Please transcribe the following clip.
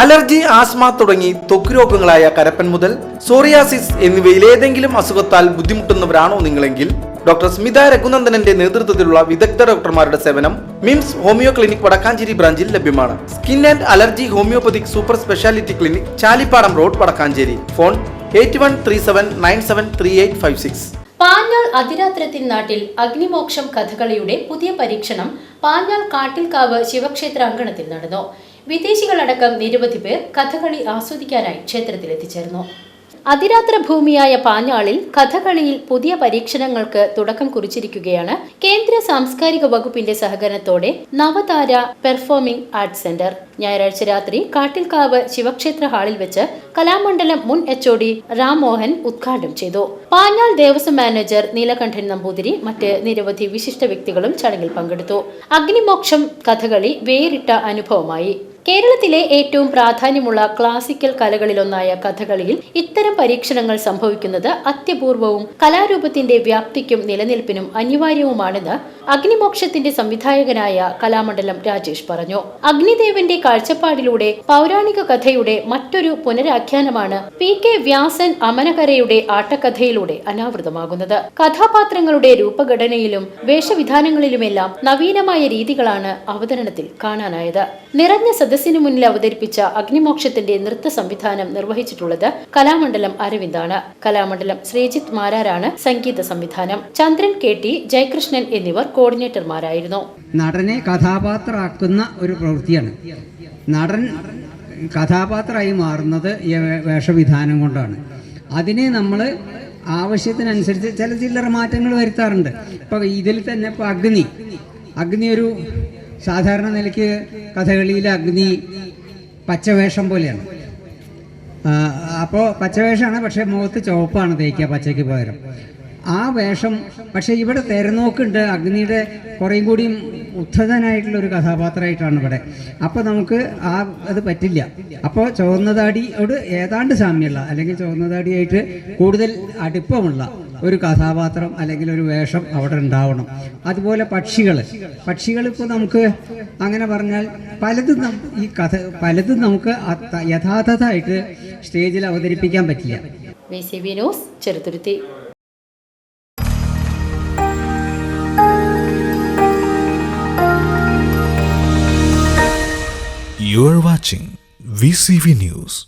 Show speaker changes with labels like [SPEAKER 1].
[SPEAKER 1] Allergy asthma തുടങ്ങി ത്വക്ക് രോഗങ്ങളായ കരപ്പൻ മുതൽ സോറിയാസിസ് എന്നിവയിൽ ഏതെങ്കിലും അസുഖത്താൽ ബുദ്ധിമുട്ടുന്നവരാണോ നിങ്ങളെങ്കിൽ? ഡോക്ടർ സ്മിത രഘുനന്ദനന്റെ നേതൃത്വത്തിലുള്ള വിദഗ്ധ ഡോക്ടർമാരുടെ സേവനം മിംസ് ഹോമിയോ ക്ലിനിക് വടക്കാഞ്ചേരി ബ്രാഞ്ചിൽ ലഭ്യമാണ്. Skin and allergy homeopathic super speciality clinic Chalippadam road Vadakkanchery. Phone eight one three seven nine seven three eight five six.
[SPEAKER 2] Panjal അതിരാത്രത്തിൽ നാട്ടിൽ അഗ്നിമോക്ഷം കഥകളിയുടെ പുതിയ പരീക്ഷണം പാഞ്ഞാൾ കാട്ടിൽക്കാവ് ശിവക്ഷേത്ര അങ്കണത്തിൽ നടന്നു. വിദേശികളടക്കം നിരവധി പേർ കഥകളി ആസ്വദിക്കാനായി ക്ഷേത്രത്തിൽ എത്തിച്ചേർന്നു അതിരാത്ര ഭൂമിയായ പാഞ്ഞാളിൽ കഥകളിയിൽ പുതിയ പരീക്ഷണങ്ങൾക്ക് തുടക്കം കുറിച്ചിരിക്കുകയാണ് കേന്ദ്ര സാംസ്കാരിക വകുപ്പിന്റെ സഹകരണത്തോടെ നവതാര പെർഫോമിംഗ് ആർട്സ് സെന്റർ. ഞായറാഴ്ച രാത്രി കാട്ടിൽക്കാവ് ശിവക്ഷേത്ര ഹാളിൽ വെച്ച് കലാമണ്ഡലം മുൻ എച്ച് ഒ ഡി ഉദ്ഘാടനം ചെയ്തു. പാഞ്ഞാൾ ദേവസ്വം മാനേജർ നീലകണ്ഠൻ നമ്പൂതിരി മറ്റ് നിരവധി വിശിഷ്ട വ്യക്തികളും ചടങ്ങിൽ പങ്കെടുത്തു. അഗ്നിമോക്ഷം കഥകളി വേറിട്ട അനുഭവമായി. കേരളത്തിലെ ഏറ്റവും പ്രാധാന്യമുള്ള ക്ലാസിക്കൽ കലകളിലൊന്നായ കഥകളിയിൽ ഇത്തരം പരീക്ഷണങ്ങൾ സംഭവിക്കുന്നത് അത്യപൂർവവും കലാരൂപത്തിന്റെ വ്യാപ്തിക്കും നിലനിൽപ്പിനും അനിവാര്യവുമാണെന്ന് അഗ്നിമോക്ഷത്തിന്റെ സംവിധായകനായ കലാമണ്ഡലം രാജേഷ് പറഞ്ഞു. അഗ്നിദേവന്റെ കാഴ്ചപ്പാടിലൂടെ പൗരാണിക കഥയുടെ മറ്റൊരു പുനരാഖ്യാനമാണ് പി കെ വ്യാസൻ അമനകരയുടെ ആട്ടക്കഥയിലൂടെ അനാവൃതമാകുന്നത്. കഥാപാത്രങ്ങളുടെ രൂപഘടനയിലും വേഷവിധാനങ്ങളിലുമെല്ലാം നവീനമായ രീതികളാണ് അവതരണത്തിൽ കാണാനായത്. നിറഞ്ഞ സദസ്സിനു മുന്നിൽ അവതരിപ്പിച്ച അഗ്നിമോക്ഷത്തിന്റെ നൃത്ത സംവിധാനം നിർവഹിച്ചിട്ടുള്ളത് കലാമണ്ഡലം അരവിന്ദാണ്. കലാമണ്ഡലം ശ്രീജിത്ത് മാരാരാണ് സംഗീത സംവിധാനം. ചന്ദ്രൻ കെ ടി ജയകൃഷ്ണൻ എന്നിവർ കോർഡിനേറ്റർമാരായിരുന്നു.
[SPEAKER 3] നടനെ കഥാപാത്രമാക്കുന്ന ഒരു പ്രവൃത്തിയാണ്. നടൻ കഥാപാത്രമായി മാറുന്നത് വേഷവിധാനം കൊണ്ടാണ്. അതിനെ നമ്മൾ ആവശ്യത്തിനനുസരിച്ച് ചില ചില്ലറ മാറ്റങ്ങൾ വരുത്താറുണ്ട്. ഇപ്പോൾ ഇതിൽ തന്നെ ഇപ്പോൾ അഗ്നി. അഗ്നി ഒരു സാധാരണ നിലയ്ക്ക് കഥകളിയിലെ അഗ്നി പച്ചവേഷം പോലെയാണ്. അപ്പോൾ പച്ചവേഷമാണ് പക്ഷേ മുഖത്ത് ചുവപ്പാണ് തേക്കുക പച്ചയ്ക്ക് പകരം. ആ വേഷം പക്ഷേ ഇവിടെ തെരനോക്കുണ്ട്. അഗ്നിയുടെ കുറേയും കൂടിയും ഉദ്ധതനായിട്ടുള്ള ഒരു കഥാപാത്രമായിട്ടാണ് ഇവിടെ. അപ്പോൾ നമുക്ക് ആ അത് പറ്റില്ല. അപ്പോൾ ചുവന്നതാടിയോട് ഏതാണ്ട് സാമ്യമുള്ള അല്ലെങ്കിൽ ചുവന്നതാടിയായിട്ട് കൂടുതൽ അടുപ്പമുള്ള ഒരു കഥാപാത്രം അല്ലെങ്കിൽ ഒരു വേഷം അവിടെ ഉണ്ടാവണം. അതുപോലെ പക്ഷികൾ പക്ഷികൾ ഇപ്പോൾ നമുക്ക് അങ്ങനെ പറഞ്ഞാൽ പലതും ഈ കഥ പലതും നമുക്ക് യഥാർത്ഥതായിട്ട് യഥാർത്ഥമായിട്ട് സ്റ്റേജിൽ അവതരിപ്പിക്കാൻ പറ്റില്ല.
[SPEAKER 2] News Cheruthuruthy.
[SPEAKER 4] You are watching VCV News.